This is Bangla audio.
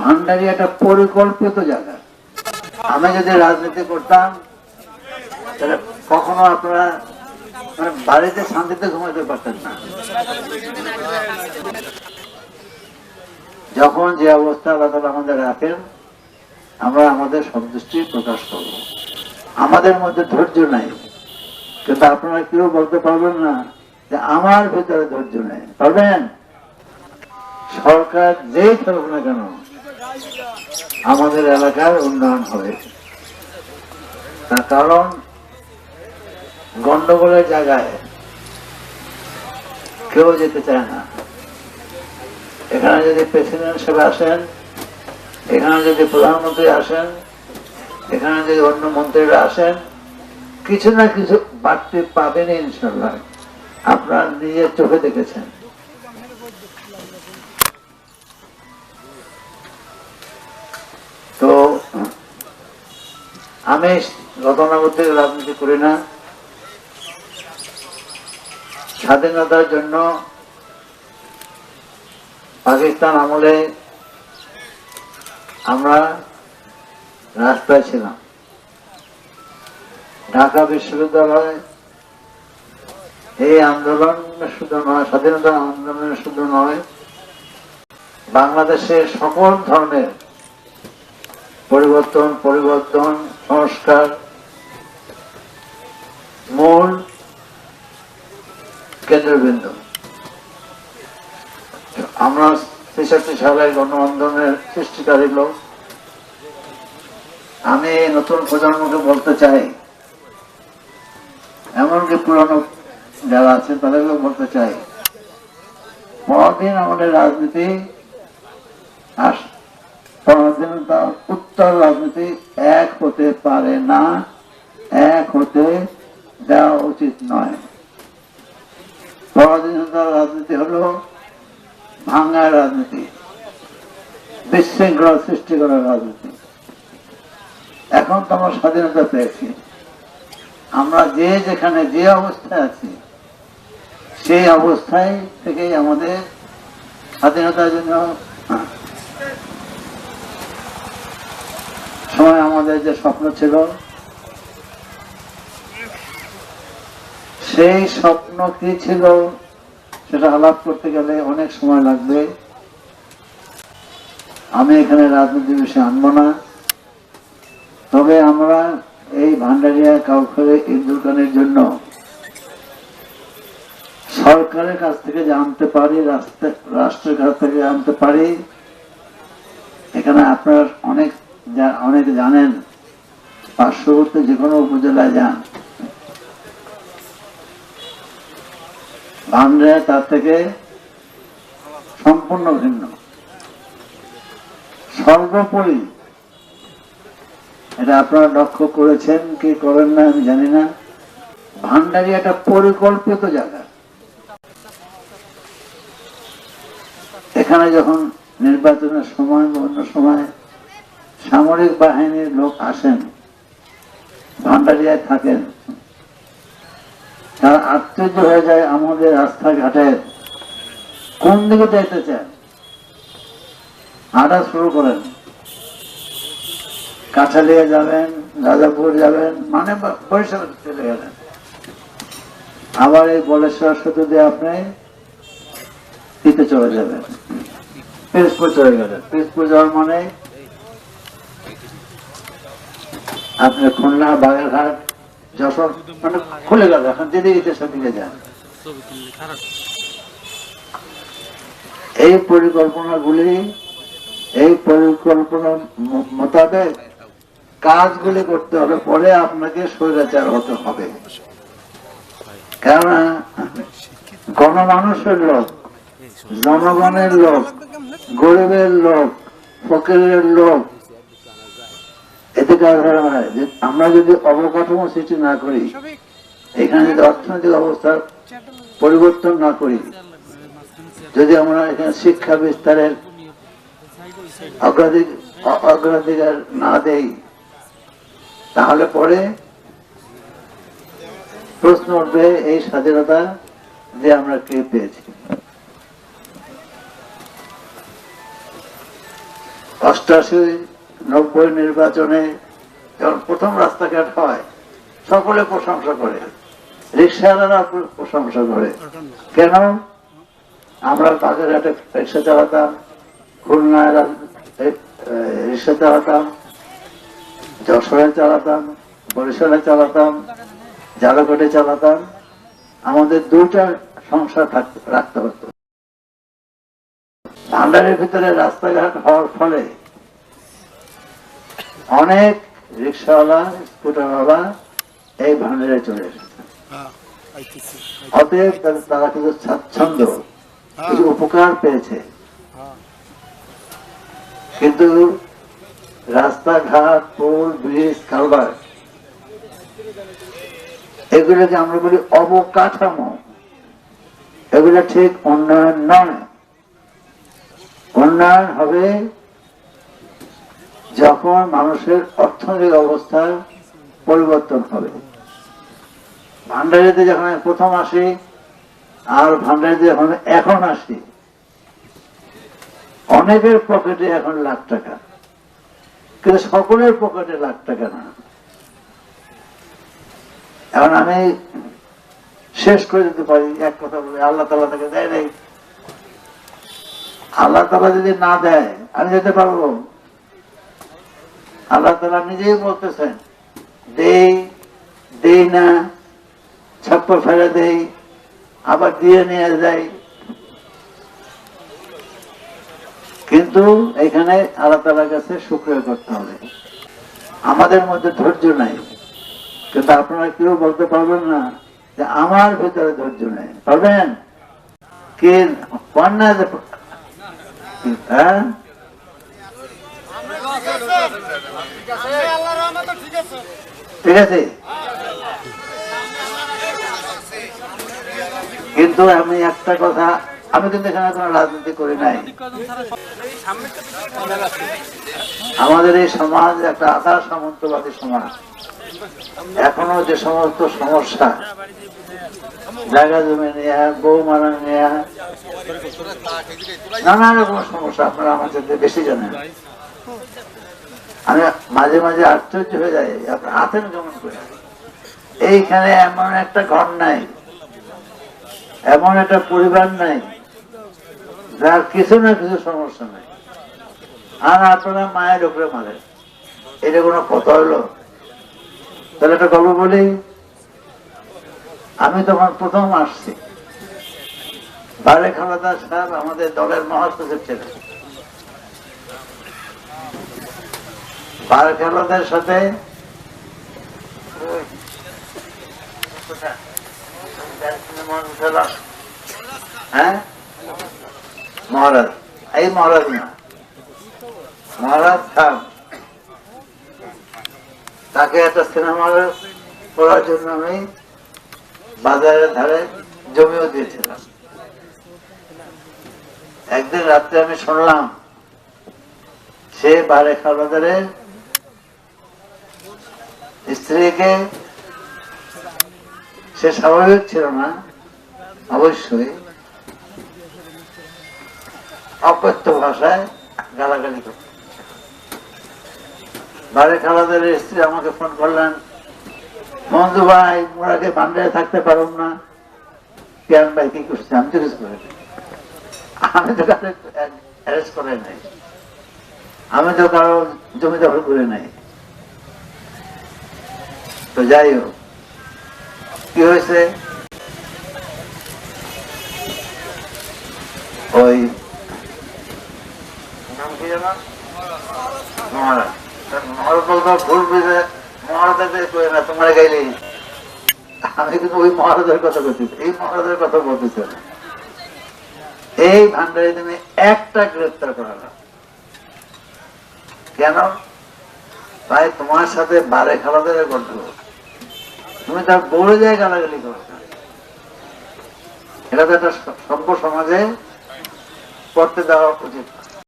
ভান্ডারি একটা পরিকল্পিত জায়গা। আমি যদি রাজনীতি করতাম, তাহলে কখনো আপনারা মানে বাড়িতে শান্তিতে ঘুমাতে পারতেন না। যখন যে অবস্থা তাআলা আমাদের রাখেন আমরা আমাদের সন্তুষ্টি প্রকাশ করব। আমাদের মধ্যে ধৈর্য নাই। কিন্তু আপনারা কেউ বলতে পারবেন না যে আমার ভিতরে ধৈর্য নেই। পারবেন? সরকার যেই থাকুক না কেন আমাদের এলাকার উন্নয়ন হবে। তার কারণ, গন্ডগোলের জায়গায় কেউ যেতে চায় না। এখানে যদি প্রেসিডেন্ট সাহেব আসেন, এখানে যদি প্রধানমন্ত্রী আসেন, এখানে যদি অন্য মন্ত্রীরা আসেন, কিছু না কিছু বাড়তে পাবেন ইনশাল্লাহ। আপনার নিজের চোখে দেখেছেন। আমি গতানুগতিক রাজনীতি করি না। স্বাধীনতার জন্য পাকিস্তান আমলে আমরা রাস্তায় ছিলাম। ঢাকা বিশ্ববিদ্যালয় এই আন্দোলন শুধু নয়, স্বাধীনতা আন্দোলন শুধু নয়, বাংলাদেশের সকল ধরনের পরিবর্তন পরিবর্তন সংস্কার, মূল কেন্দ্রবিন্দু। আমরা ছেষট্টি সালে গণ আন্দোলনের সৃষ্টিকারী লোক। আমি নতুন প্রজন্মকে বলতে চাই, এমনকি পুরানো যারা আছে তাদেরকেও বলতে চাই পরদিন আমাদের রাজনীতি পরাধীনতা উত্তর রাজনীতি এক হতে পারে না, এক হতে দেওয়া উচিত নয়। পরাধীনতার রাজনীতি হলো ভাঙ্গার রাজনীতি, বিশৃঙ্খলা সৃষ্টি করার রাজনীতি। এখন তো আমরা স্বাধীনতা পেয়েছি। আমরা যে যেখানে যে অবস্থায় আছি, সেই অবস্থায় থেকেই আমাদের স্বাধীনতার জন্য সময় আমাদের যে স্বপ্ন ছিল, সেই স্বপ্ন কি ছিল সেটা আলাপ করতে গেলে অনেক সময় লাগবে। আমি এখানে রাজনীতির বিষয়ে আনব না। তবে আমরা এই ভান্ডারিয়া কাউখালী ইন্দুর খানের জন্য সরকারের কাছ থেকে জানতে পারি রাষ্ট্রের কাছ থেকে জানতে পারি, এখানে আপনার অনেক অনেক জানেন, পার্শ্ববর্তী যে কোনো উপজেলায় যান। ভান্ডারিয়া তার থেকে সম্পূর্ণ ভিন্ন। সর্বোপরি, এটা আপনারা লক্ষ্য করেছেন কি করেন না আমি জানি না, ভান্ডারি একটা পরিকল্পিত জায়গা। এখানে যখন নির্বাচনের সময় অন্য সময় সামরিক বাহিনীর লোক আসেন, ভান্ডারিয়ায় থাকেন। তারা আশ্চর্য হয়ে যায় আমাদের রাস্তাঘাটে। কোন দিকে যাইতে চান হাঁটা শুরু করেন। কাঁঠালিয়া যাবেন, রাজাপুর যাবেন মানে বরিশাল চলে গেলেন। আবার এই বলেশ্বর সেতু দিয়ে আপনি পিতে চলে যাবেন। পিরোজপুর চলে গেলেন। পিরোজপুর যাওয়ার মানে আপনি খুলনা বাগেরঘাট যশোর মানে খুলে গেল এখন যেদিকে ইচ্ছে সেদিকে যান এই পরিকল্পনাগুলি, এই পরিকল্পনা মোতাবেক কাজগুলি করতে হবে পরে আপনাকে স্বৈরাচার হতে হবে। কেননা, গণমানুষের লোক, জনগণের লোক, গরিবের লোক, ফকিরের লোক এতে হয় যে আমরা যদি অবকাঠামো সৃষ্টি না করি, এখানে যদি অর্থনৈতিক অবস্থার পরিবর্তন না করি, যদি আমরা এখানে শিক্ষা বিস্তারের অগ্রাধিক অগ্রাধিকার না দেই, তাহলে পরে প্রশ্ন উঠবে এই স্বাধীনতা যে আমরা কে পেয়েছি। অষ্টাশি নব্বই নির্বাচনে যখন প্রথম রাস্তাঘাট হয়, সকলে প্রশংসা করে। রিক্সাওয়ালারা প্রশংসা করে। কেন? আমরা বাজারঘাটে রিক্সা চালাতাম, খুলনায় রিক্সা চালাতাম, যশোরে চালাতাম, বরিশালে চালাতাম জালকোটে চালাতাম। আমাদের দুইটা সংসার রাখতে হতো। ভান্ডারের ভিতরে রাস্তাঘাট হওয়ার ফলে অনেক রিক্সাওয়ালা স্কুটারওয়ালা এই ভান্ডারে চলে এসেছে। অতএব তারা কিন্তু স্বাচ্ছন্দ্য কিছু উপকার পেয়েছে। কিন্তু রাস্তাঘাট পোল ব্রিজ কালভার্ট এগুলোকে আমরা বলি অবকাঠামো। এগুলো ঠিক উন্নয়ন নয়। উন্নয়ন হবে যখন মানুষের অর্থনৈতিক অবস্থার পরিবর্তন হবে। ভান্ডারিতে যখন প্রথম আসি, আর ভান্ডারিতে যখন এখন আসি, অনেকের পকেটে এখন লাখ টাকা। কিন্তু সকলের পকেটে লাখ টাকা না। এখন আমি শেষ করে দিতে পারি, এক কথা বলে আল্লাহ তালা তাকে দেয় নাই। আল্লাহ তালা যদি না দেয়, আমি যেতে পারব। আল্লাহ তালা নিজেই বলতেছেন, দেই দেই না, ছাপ্পর ফেলে দেই, আবার দিয়ে নিয়ে যাই। কিন্তু এখানে আল্লাহ তালার কাছে শুক্রিয়া করতে হবে। আমাদের মধ্যে ধৈর্য নাই। কিন্তু আপনারা কেউ বলতে পারবেন না যে আমার ভিতরে ধৈর্য নেই। পারবেন? কে? পান না যে হ্যাঁ? ঠিক আছে? কিন্তু আমি একটা কথা, আমি কিন্তু এখানে কোনো রাজনীতি করি নাই। আমাদের এই সমাজ একটা আধা সামন্তবাদী সমাজ। এখনও যে সমস্ত সমস্যা, জায়গা জমি নিয়ে, বউ মারা নিয়ে, নানা রকম সমস্যা আপনারা আমাদের বেশি জানেন। আমি মাঝে মাঝে আশ্চর্য হয়ে যাই হাতের কেমন করে এইখানে এমন একটা ঘর নাই, এমন একটা পরিবার নাই, যার কিছু না কিছু সমস্যা নাই। আর আপনারা মায়ের উপরে মারেন এটা কোনো কথা হলো? তাহলে একটা গল্প বলি। আমি তখন প্রথম আসছি। বারে খালাদা সাহেব আমাদের দলের মহাসচিব ছিলেন। বারে সাথে? হ্যাঁ? মহারাজ। এই মহারাজ না। মহারাজ খান তাকে একটা সিনেমা করার জন্য আমি বাজারের ধারে জমিও দিয়েছিলাম। একদিন রাত্রে আমি শুনলাম, সে বারে খাবারের স্ত্রীকে সে স্বাভাবিক ছিল না, অবশ্যই অকথ্য ভাষায় গালাগালি করত। বাড়ি খালাদের স্ত্রী আমাকে ফোন করলেন মঞ্জু ভাই মোরাকে বান্ডায় থাকতে পারুন না? কেন ভাই, কি করছে? আমি তো করিনি। আমি তো কারও অ্যারেস্ট করে নাই। আমি তো কারও জমি দখল করে নাই। তো যাই হোক কি হয়েছে? ওই আমি কিন্তু ওই মহারাজের কথা এই মহারাজের কথা এই ভান্ডারে তুমি একটা গ্রেফতার করা কেন? তাই তোমার সাথে বারে খালাদের গল্প তুমি তার বড় যায় গালাগালি করছ এটা তো একটা সভ্য সমাজে করতে দেওয়া উচিত।